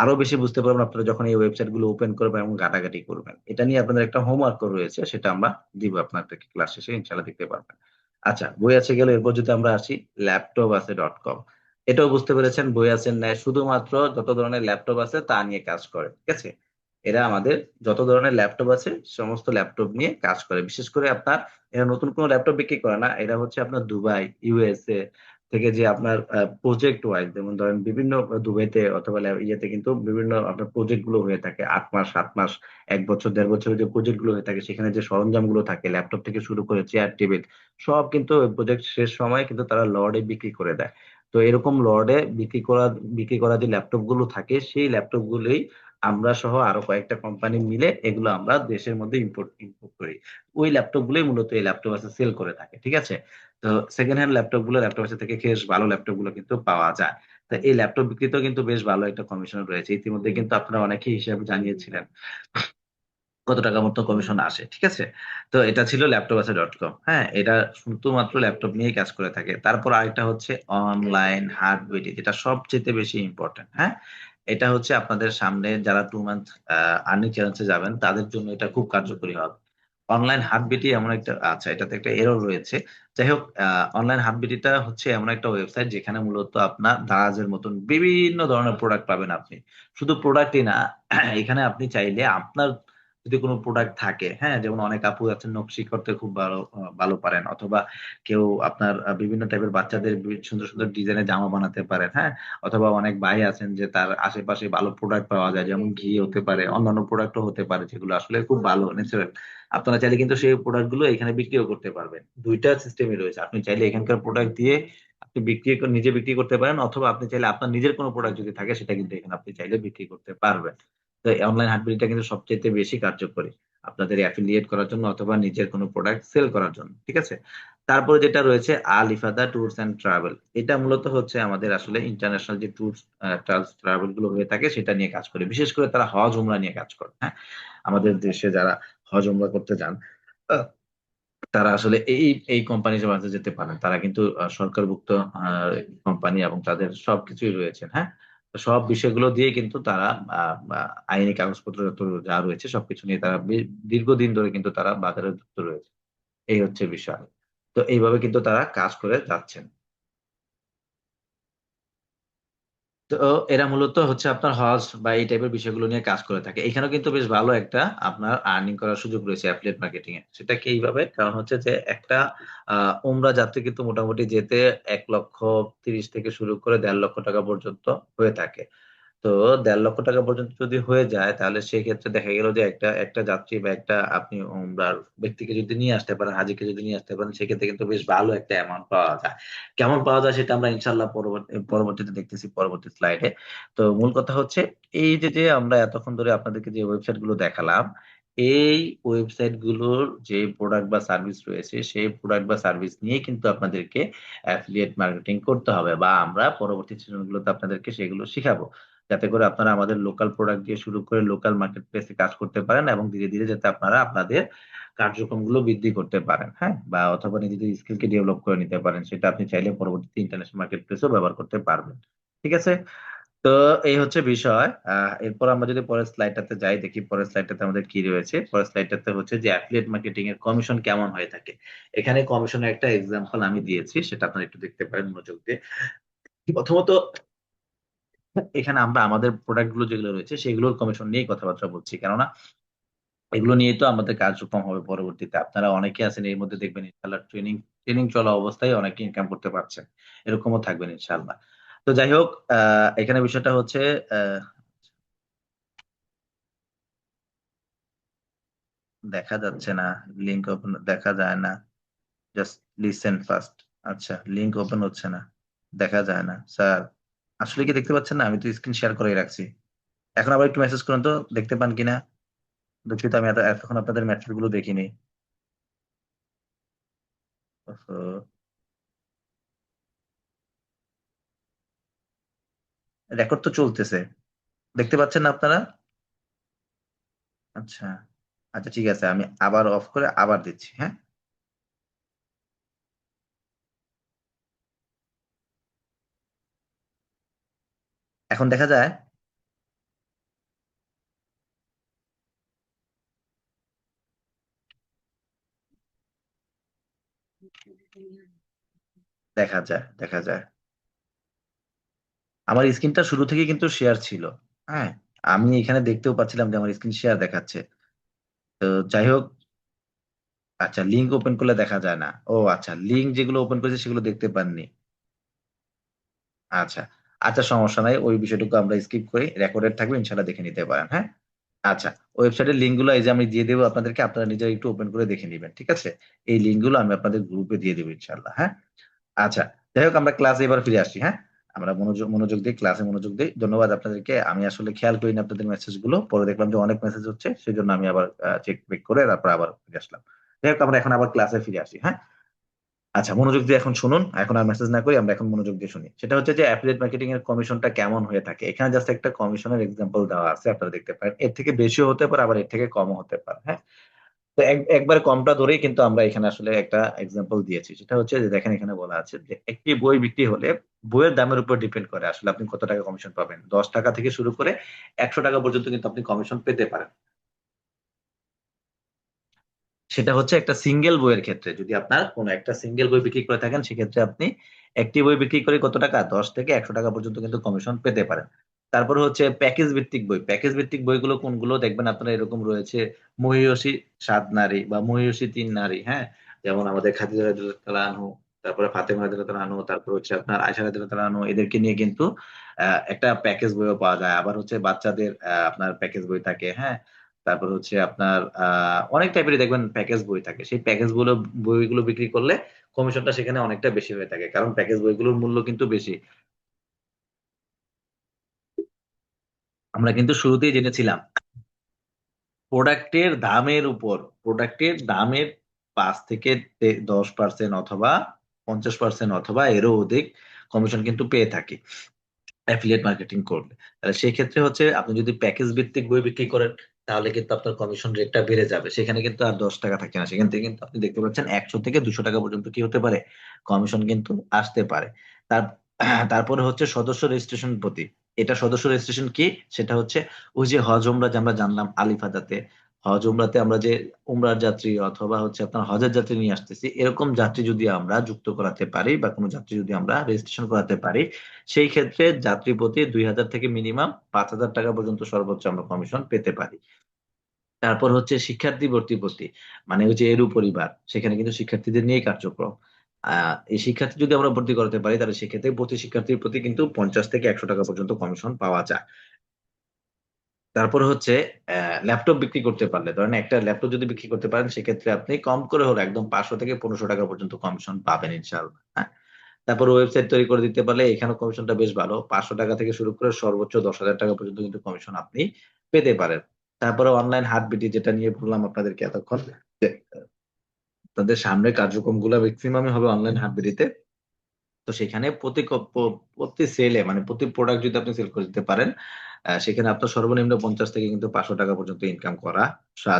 আরও বেশি বুঝতে পারবেন আপনারা যখন এই ওয়েবসাইটগুলো ওপেন করবেন এবং ঘাটাঘাটি করবেন। এটা নিয়ে আপনাদের একটা হোমওয়ার্ক রয়েছে, সেটা আমরা দিব আপনাদেরকে ক্লাস শেষে ইনশাল্লাহ দেখতে পারবেন। আচ্ছা বই আছে গেলে, এরপর যদি আমরা আসি ল্যাপটপ আছে ডট কম এটাও বুঝতে পেরেছেন, বই আছেন ন্যায় শুধুমাত্র যত ধরনের ল্যাপটপ আছে তা নিয়ে কাজ করে, ঠিক আছে? এরা আমাদের যত ধরনের ল্যাপটপ আছে, সমস্ত ল্যাপটপ নিয়ে কাজ করে। বিশেষ করে আপনার, এরা নতুন কোনো ল্যাপটপ বিক্রি করে না, এরা হচ্ছে আপনার দুবাই ইউএসএ থেকে যে আপনার প্রজেক্ট ওয়াইজ যেমন ধরেন বিভিন্ন দুবাইতে অথবা ইয়েতে কিন্তু বিভিন্ন আপনার প্রজেক্টগুলো হয়ে থাকে। আট মাস, সাত মাস, এক বছর, দেড় বছরের যে প্রজেক্টগুলো হয়ে থাকে, সেখানে যে সরঞ্জামগুলো থাকে ল্যাপটপ থেকে শুরু করে চেয়ার টেবিল সব কিন্তু প্রজেক্ট শেষ সময় কিন্তু তারা লর্ডে বিক্রি করে দেয়। তো এরকম লর্ডে বিক্রি করা বিক্রি করা যে ল্যাপটপগুলো থাকে, সেই ল্যাপটপ গুলোই আমরা সহ আরও কয়েকটা কোম্পানি মিলে এগুলো আমরা দেশের মধ্যে ইম্পোর্ট ইম্পোর্ট করি। ওই ল্যাপটপ গুলোই মূলত এই ল্যাপটপ আছে সেল করে থাকে, ঠিক আছে? তো সেকেন্ড হ্যান্ড ল্যাপটপগুলো ল্যাপটপ থেকে বেশ ভালো ল্যাপটপগুলো কিন্তু পাওয়া যায়। তো এই ল্যাপটপ বিক্রিতেও কিন্তু বেশ ভালো একটা কমিশন রয়েছে। ইতিমধ্যে কিন্তু আপনারা অনেকেই হিসাব জানিয়েছিলেন কত টাকা মতো কমিশন আসে ঠিক আছে? তো এটা ছিল ল্যাপটপ আছে ডট কম হ্যাঁ এটা শুধুমাত্র ল্যাপটপ নিয়ে কাজ করে থাকে। তারপর আরেকটা হচ্ছে অনলাইন হার্ডওয়্যার যেটা সবচেয়ে বেশি ইম্পর্টেন্ট হ্যাঁ এটা হচ্ছে আপনাদের সামনে যারা টু মান্থ আর্নিং চ্যালেঞ্জে যাবেন তাদের জন্য এটা খুব কার্যকরী হবে। অনলাইন হার্টবিটি এমন একটা আচ্ছা এটাতে একটা এরর রয়েছে। যাই হোক অনলাইন হার্টবিটিটা হচ্ছে এমন একটা ওয়েবসাইট যেখানে মূলত আপনার দারাজের মতন বিভিন্ন ধরনের প্রোডাক্ট পাবেন আপনি। শুধু প্রোডাক্টই না, এখানে আপনি চাইলে আপনার যদি কোনো প্রোডাক্ট থাকে হ্যাঁ? যেমন অনেক আপু আছেন, নকশি করতে খুব ভালো ভালো পারেন। অথবা কেউ আপনার বিভিন্ন টাইপের বাচ্চাদের সুন্দর সুন্দর ডিজাইনের জামা বানাতে পারেন হ্যাঁ? অথবা অনেক ভাই আছেন যে তার আশেপাশে ভালো প্রোডাক্ট পাওয়া যায়, যেমন ঘি হতে পারে, অন্যান্য প্রোডাক্টও হতে পারে, যেগুলো আসলে খুব ভালো ন্যাচারাল আপনারা চাইলে কিন্তু সেই প্রোডাক্টগুলো এখানে বিক্রিও করতে পারবেন। দুইটা সিস্টেমই রয়েছে। আপনি চাইলে এখানকার প্রোডাক্ট দিয়ে আপনি বিক্রি করে- নিজে বিক্রি করতে পারেন, অথবা আপনি চাইলে আপনার নিজের কোনো প্রোডাক্ট যদি থাকে, সেটা কিন্তু এখানে আপনি চাইলে বিক্রি করতে পারবেন। তো অনলাইন হাটবিলিটা কিন্তু সবচেয়ে বেশি কার্যকরী আপনাদের অ্যাফিলিয়েট করার জন্য অথবা নিজের কোনো প্রোডাক্ট সেল করার জন্য, ঠিক আছে? তারপরে যেটা রয়েছে Al Ifada tours and travel, এটা মূলত হচ্ছে আমাদের আসলে ইন্টারন্যাশনাল যে ট্যুরস ট্রাভেলগুলো হয়ে থাকে সেটা নিয়ে কাজ করে, বিশেষ করে তারা হজ, উমরা নিয়ে কাজ করে হ্যাঁ? আমাদের দেশে যারা হজ, উমরা করতে যান তারা আসলে এই এই কোম্পানির মাঝে যেতে পারেন, তারা কিন্তু সরকারভুক্ত কোম্পানি এবং তাদের সবকিছুই রয়েছে হ্যাঁ? সব বিষয়গুলো দিয়ে কিন্তু তারা আইনি কাগজপত্র যত যা রয়েছে সবকিছু নিয়ে তারা দীর্ঘদিন ধরে কিন্তু তারা বাজারে যুক্ত রয়েছে। এই হচ্ছে বিষয়। তো এইভাবে কিন্তু তারা কাজ করে যাচ্ছেন। তো এরা মূলত হচ্ছে আপনার হজ বা এই টাইপের বিষয়গুলো নিয়ে কাজ করে থাকে। এখানেও কিন্তু বেশ ভালো একটা আপনার আর্নিং করার সুযোগ রয়েছে অ্যাফিলিয়েট মার্কেটিং এ। সেটা কি এইভাবে? কারণ হচ্ছে যে একটা উমরা যাত্রী কিন্তু মোটামুটি যেতে এক লক্ষ তিরিশ থেকে শুরু করে দেড় লক্ষ টাকা পর্যন্ত হয়ে থাকে। তো দেড় লক্ষ টাকা পর্যন্ত যদি হয়ে যায়, তাহলে সেই ক্ষেত্রে দেখা গেল যে একটা একটা যাত্রী বা একটা আপনি ব্যক্তিকে যদি নিয়ে আসতে পারেন, হাজিকে যদি নিয়ে আসতে পারেন, সেক্ষেত্রে কিন্তু বেশ ভালো একটা অ্যামাউন্ট পাওয়া যায়। কেমন পাওয়া যায় সেটা আমরা ইনশাল্লাহ পরবর্তী, পরবর্তীতে দেখতেছি পরবর্তী স্লাইডে তো মূল কথা হচ্ছে, এই যে যে আমরা এতক্ষণ ধরে আপনাদেরকে যে ওয়েবসাইটগুলো দেখালাম, এই ওয়েবসাইটগুলোর যে প্রোডাক্ট বা সার্ভিস রয়েছে, সেই প্রোডাক্ট বা সার্ভিস নিয়ে কিন্তু আপনাদেরকে অ্যাফিলিয়েট মার্কেটিং করতে হবে বা আমরা পরবর্তী সেশনগুলোতে আপনাদেরকে সেগুলো শিখাবো। যাতে করে আপনারা আমাদের লোকাল প্রোডাক্ট দিয়ে শুরু করে লোকাল মার্কেট প্লেসে কাজ করতে পারেন এবং ধীরে ধীরে যাতে আপনারা আপনাদের কার্যক্রমগুলো বৃদ্ধি করতে পারেন হ্যাঁ? বা অথবা নিজেদের স্কিলকে ডেভেলপ করে নিতে পারেন, সেটা আপনি চাইলে পরবর্তীতে ইন্টারন্যাশনাল মার্কেট প্লেসেও ব্যবহার করতে পারবেন, ঠিক আছে? তো এই হচ্ছে বিষয়। এরপর আমরা যদি পরের স্লাইডটাতে যাই, দেখি পরের স্লাইডটাতে আমাদের কি রয়েছে? পরের স্লাইডটাতে হচ্ছে যে অ্যাফিলিয়েট মার্কেটিং এর কমিশন কেমন হয়ে থাকে। এখানে কমিশনের একটা এক্সাম্পল আমি দিয়েছি, সেটা আপনারা একটু দেখতে পারেন মনোযোগ দিয়ে। প্রথমত এখানে আমরা আমাদের প্রোডাক্টগুলো যেগুলো রয়েছে সেগুলোর কমিশন নিয়ে কথাবার্তা বলছি। কেননা এগুলো নিয়ে তো আমাদের কার্যক্রম হবে পরবর্তীতে। আপনারা অনেকে আছেন, এর মধ্যে দেখবেন ইনশাল্লাহ ট্রেনিং ট্রেনিং চলা অবস্থায় অনেকে ইনকাম করতে পারছেন। এরকমও থাকবেন ইনশাল্লাহ তো যাই হোক এখানে বিষয়টা হচ্ছে দেখা যাচ্ছে না লিঙ্ক ওপেন দেখা যায় না। জাস্ট লিসেন ফার্স্ট আচ্ছা লিঙ্ক ওপেন হচ্ছে না। দেখা যায় না। স্যার আসলে কি দেখতে পাচ্ছেন না? আমি তো স্ক্রিন শেয়ার করে রাখছি। এখন আবার একটু মেসেজ করুন তো, দেখতে পান কিনা? দুঃখিত, আমি এতক্ষণ আপনাদের ম্যাট্রিকগুলো দেখিনি। রেকর্ড তো চলতেছে। দেখতে পাচ্ছেন না আপনারা? আচ্ছা। আচ্ছা ঠিক আছে, আমি আবার অফ করে আবার দিচ্ছি হ্যাঁ? এখন দেখা যায় দেখা যায় দেখা যায়। আমার স্ক্রিনটা শুরু থেকে কিন্তু শেয়ার ছিল। হ্যাঁ আমি এখানে দেখতেও পাচ্ছিলাম যে আমার স্ক্রিন শেয়ার দেখাচ্ছে। তো যাই হোক আচ্ছা লিঙ্ক ওপেন করলে দেখা যায় না। ও আচ্ছা লিঙ্ক যেগুলো ওপেন করেছে সেগুলো দেখতে পাননি। আচ্ছা আচ্ছা সমস্যা নাই। ওই বিষয়টুকু আমরা স্কিপ করি। রেকর্ডেড থাকবে, ইনশাল্লাহ দেখে নিতে পারেন হ্যাঁ? আচ্ছা ওয়েবসাইটের লিঙ্কগুলো এই যে আমি দিয়ে দেবো আপনাদেরকে, আপনারা নিজেরা একটু ওপেন করে দেখে নিবেন, ঠিক আছে? এই লিঙ্কগুলো আমি আপনাদের গ্রুপে দিয়ে দেবো, ইনশাল্লাহ হ্যাঁ? আচ্ছা যাই হোক, আমরা ক্লাসে এবার ফিরে আসছি হ্যাঁ? আমরা মনোযোগ মনোযোগ দিই ক্লাসে মনোযোগ দিই ধন্যবাদ আপনাদেরকে। আমি আসলে খেয়াল করিনি আপনাদের মেসেজগুলো পরে দেখলাম যে অনেক মেসেজ হচ্ছে সেই জন্য আমি আবার চেক বেক করে তারপর আবার ফিরে আসলাম। যাই হোক, আমরা এখন আবার ক্লাসে ফিরে আসি হ্যাঁ? আচ্ছা মনোযোগ দিয়ে এখন শুনুন। এখন আর মেসেজ না করি, আমরা এখন মনোযোগ দিয়ে শুনি। সেটা হচ্ছে যে অ্যাফিলিয়েট মার্কেটিং এর কমিশনটা কেমন হয়ে থাকে? এখানে জাস্ট একটা কমিশনের এক্সাম্পল দেওয়া আছে, আপনারা দেখতে পারেন। এর থেকে বেশিও হতে পারে, আবার এর থেকে কমও হতে পারে হ্যাঁ? তো একবার কমটা ধরেই কিন্তু আমরা এখানে আসলে একটা এক্সাম্পল দিয়েছি। সেটা হচ্ছে যে দেখেন এখানে বলা আছে যে একটি বই বিক্রি হলে বইয়ের দামের উপর ডিপেন্ড করে। আসলে আপনি কত টাকা কমিশন পাবেন? দশ টাকা থেকে শুরু করে একশো টাকা পর্যন্ত কিন্তু আপনি কমিশন পেতে পারেন। সেটা হচ্ছে একটা সিঙ্গেল বইয়ের ক্ষেত্রে। যদি আপনার কোনো একটা সিঙ্গেল বই বিক্রি করে থাকেন, সেক্ষেত্রে আপনি একটি বই বিক্রি করে কত টাকা? দশ থেকে একশো টাকা পর্যন্ত কিন্তু কমিশন পেতে পারেন। তারপর হচ্ছে প্যাকেজ ভিত্তিক বই। প্যাকেজ ভিত্তিক বইগুলো কোনগুলো? দেখবেন আপনারা এরকম রয়েছে মহিষী সাত নারী বা মহিষী তিন নারী হ্যাঁ? যেমন আমাদের খাদিজা রাদিয়াল্লাহু আনহু তারপরে ফাতেমা রাদিয়াল্লাহু আনহু তারপর হচ্ছে আপনার আয়সা রাদিয়াল্লাহু আনহু এদেরকে নিয়ে কিন্তু একটা প্যাকেজ বইও পাওয়া যায়। আবার হচ্ছে বাচ্চাদের আপনার প্যাকেজ বই থাকে হ্যাঁ? তারপর হচ্ছে আপনার অনেক টাইপের দেখবেন প্যাকেজ বই থাকে। সেই প্যাকেজগুলো, বইগুলো বিক্রি করলে কমিশনটা সেখানে অনেকটা বেশি হয়ে থাকে, কারণ প্যাকেজ বইগুলোর মূল্য কিন্তু বেশি। আমরা কিন্তু শুরুতেই জেনেছিলাম, প্রোডাক্টের দামের উপর, প্রোডাক্টের দামের পাঁচ থেকে দশ পার্সেন্ট অথবা পঞ্চাশ পার্সেন্ট অথবা এরও অধিক কমিশন কিন্তু পেয়ে থাকি অ্যাফিলিয়েট মার্কেটিং করলে। তাহলে সেই ক্ষেত্রে হচ্ছে আপনি যদি প্যাকেজ ভিত্তিক বই বিক্রি করেন তাহলে কিন্তু আপনার কমিশন রেটটা বেড়ে যাবে। সেখানে কিন্তু আর দশ টাকা থাকে না। সেখান থেকে কিন্তু আপনি দেখতে পাচ্ছেন একশো থেকে দুশো টাকা পর্যন্ত কি হতে পারে? কমিশন কিন্তু আসতে পারে। তার, তারপরে হচ্ছে সদস্য রেজিস্ট্রেশন প্রতি। এটা সদস্য রেজিস্ট্রেশন কি? সেটা হচ্ছে ওই যে হজ আমরা জানলাম আলিফাদাতে হজ উমরাতে আমরা যে উমরার যাত্রী অথবা হচ্ছে আপনার হজের যাত্রী নিয়ে আসতেছি, এরকম যাত্রী যদি আমরা যুক্ত করাতে পারি বা কোনো যাত্রী যদি আমরা রেজিস্ট্রেশন করাতে পারি, সেই ক্ষেত্রে যাত্রী প্রতি দুই হাজার থেকে মিনিমাম পাঁচ হাজার টাকা পর্যন্ত সর্বোচ্চ আমরা কমিশন পেতে পারি। তারপর হচ্ছে শিক্ষার্থী ভর্তি প্রতি মানে হচ্ছে এরু পরিবার, সেখানে কিন্তু শিক্ষার্থীদের নিয়ে কার্যক্রম। এই শিক্ষার্থী যদি আমরা ভর্তি করাতে পারি, তাহলে সেক্ষেত্রে প্রতি শিক্ষার্থীর প্রতি কিন্তু পঞ্চাশ থেকে একশো টাকা পর্যন্ত কমিশন পাওয়া যায়। তারপর হচ্ছে ল্যাপটপ বিক্রি করতে পারলে। ধরেন একটা ল্যাপটপ যদি বিক্রি করতে পারেন, সেক্ষেত্রে আপনি কম করে হলো একদম পাঁচশো থেকে পনেরোশো টাকা পর্যন্ত কমিশন পাবেন ইনশাল্লাহ হ্যাঁ? তারপর ওয়েবসাইট তৈরি করে দিতে পারলে এখানে কমিশনটা বেশ ভালো। পাঁচশো টাকা থেকে শুরু করে সর্বোচ্চ দশ হাজার টাকা পর্যন্ত কিন্তু কমিশন আপনি পেতে পারেন। তারপরে অনলাইন হাট বিটি যেটা নিয়ে বললাম আপনাদেরকে এতক্ষণ তাদের সামনে কার্যক্রমগুলা ম্যাক্সিমামই হবে অনলাইন হাট বিটিতে তো সেখানে প্রতি প্রতি সেলে মানে প্রতি প্রোডাক্ট যদি আপনি সেল করে দিতে পারেন সেখানে আপনার সর্বনিম্ন পঞ্চাশ থেকে কিন্তু পাঁচশো টাকা পর্যন্ত ইনকাম করা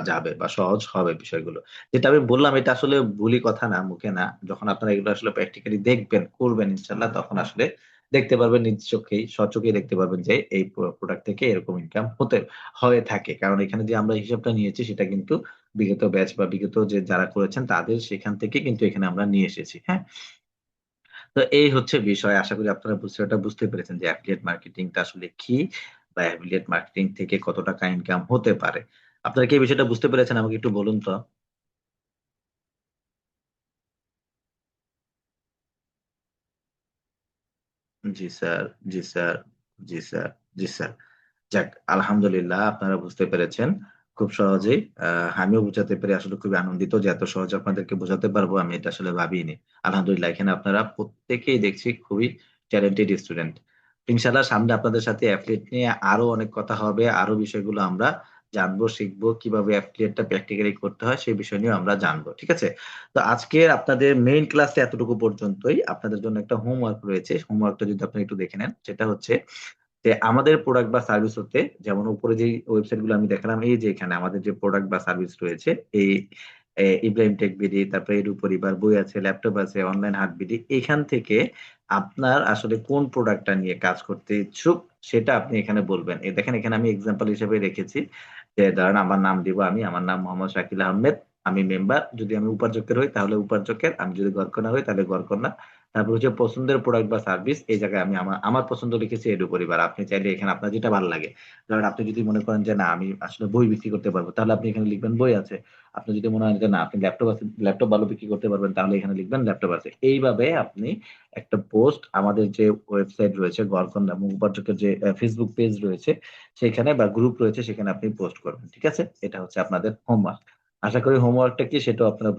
যাবে বা সহজ হবে বিষয়গুলো। যেটা আমি বললাম, এটা আসলে ভুলি কথা না, মুখে না। যখন আপনারা এগুলো আসলে প্র্যাকটিক্যালি দেখবেন, করবেন ইনশাল্লাহ তখন আসলে দেখতে পারবেন নিজ চোখেই দেখতে পারবেন যে এই প্রোডাক্ট থেকে এরকম ইনকাম হতে, হয়ে থাকে। কারণ এখানে যে আমরা হিসাবটা নিয়েছি, সেটা কিন্তু বিগত ব্যাচ বা বিগত যে যারা করেছেন, তাদের সেখান থেকে কিন্তু এখানে আমরা নিয়ে এসেছি হ্যাঁ? তো এই হচ্ছে বিষয়। আশা করি আপনারা বুঝতে পেরেছেন যে অ্যাফিলিয়েট মার্কেটিংটা আসলে কি। বা অ্যাফিলিয়েট মার্কেটিং থেকে কত টাকা ইনকাম হতে পারে? আপনারা কি বিষয়টা বুঝতে পেরেছেন? আমাকে একটু বলুন তো। জি স্যার জি স্যার জি স্যার জি স্যার। যাক, আলহামদুলিল্লাহ আপনারা বুঝতে পেরেছেন। খুব সহজেই আমিও বোঝাতে পেরে আসলে খুবই আনন্দিত যে এত সহজে আপনাদেরকে বোঝাতে পারব, আমি এটা আসলে ভাবিনি। আলহামদুলিল্লাহ, এখানে আপনারা প্রত্যেকেই দেখছি খুবই ট্যালেন্টেড স্টুডেন্ট ইনশাল্লাহ সামনে আপনাদের সাথে অ্যাফিলিয়েট নিয়ে আরও অনেক কথা হবে, আরও বিষয়গুলো আমরা জানব, শিখব, কীভাবে অ্যাফিলিয়েটটা প্র্যাকটিক্যালি করতে হয় সেই বিষয় নিয়ে আমরা জানব, ঠিক আছে? তো আজকের আপনাদের মেইন ক্লাসে এতটুকু পর্যন্তই। আপনাদের জন্য একটা হোমওয়ার্ক রয়েছে হোমওয়ার্কটা যদি আপনি একটু দেখে নেন, সেটা হচ্ছে যে আমাদের প্রোডাক্ট বা সার্ভিস হতে, যেমন উপরে যে ওয়েবসাইটগুলো আমি দেখালাম, এই যে এখানে আমাদের যে প্রোডাক্ট বা সার্ভিস রয়েছে, এই ইব্রাহিম টেক বিডি তারপরে এর পরিবার বই আছে ল্যাপটপ আছে অনলাইন হাট বিডি এখান থেকে আপনার আসলে কোন প্রোডাক্টটা নিয়ে কাজ করতে ইচ্ছুক, সেটা আপনি এখানে বলবেন। এই দেখেন, এখানে আমি এক্সাম্পল হিসেবে রেখেছি যে, ধরেন আমার নাম দিব আমি, আমার নাম মোহাম্মদ শাকিল আহমেদ, আমি মেম্বার যদি আমি উপার্জকের হই, তাহলে উপার্জকের আমি যদি গড়কন্যা হই, তাহলে গড়কন্যা। তারপর হচ্ছে পছন্দের প্রোডাক্ট বা সার্ভিস এই জায়গায় আমি আমার আমার পছন্দ লিখেছি এডু পরিবার আপনি চাইলে এখানে আপনার যেটা ভালো লাগে। ধরেন আপনি যদি মনে করেন যে, না, আমি আসলে বই বিক্রি করতে পারব, তাহলে আপনি এখানে লিখবেন বই আছে। আপনি যদি মনে হয় যে, না, আপনি ল্যাপটপ আছে ল্যাপটপ ভালো বিক্রি করতে পারবেন, তাহলে এখানে লিখবেন ল্যাপটপ আছে। এইভাবে আপনি একটা পোস্ট আমাদের যে ওয়েবসাইট রয়েছে গড়কন্যা মুখপাঠকের যে ফেসবুক পেজ রয়েছে, সেখানে বা গ্রুপ রয়েছে, সেখানে আপনি পোস্ট করবেন, ঠিক আছে? এটা হচ্ছে আপনাদের হোমওয়ার্ক আশা করি হোমওয়ার্কটা কি সেটাও আপনারা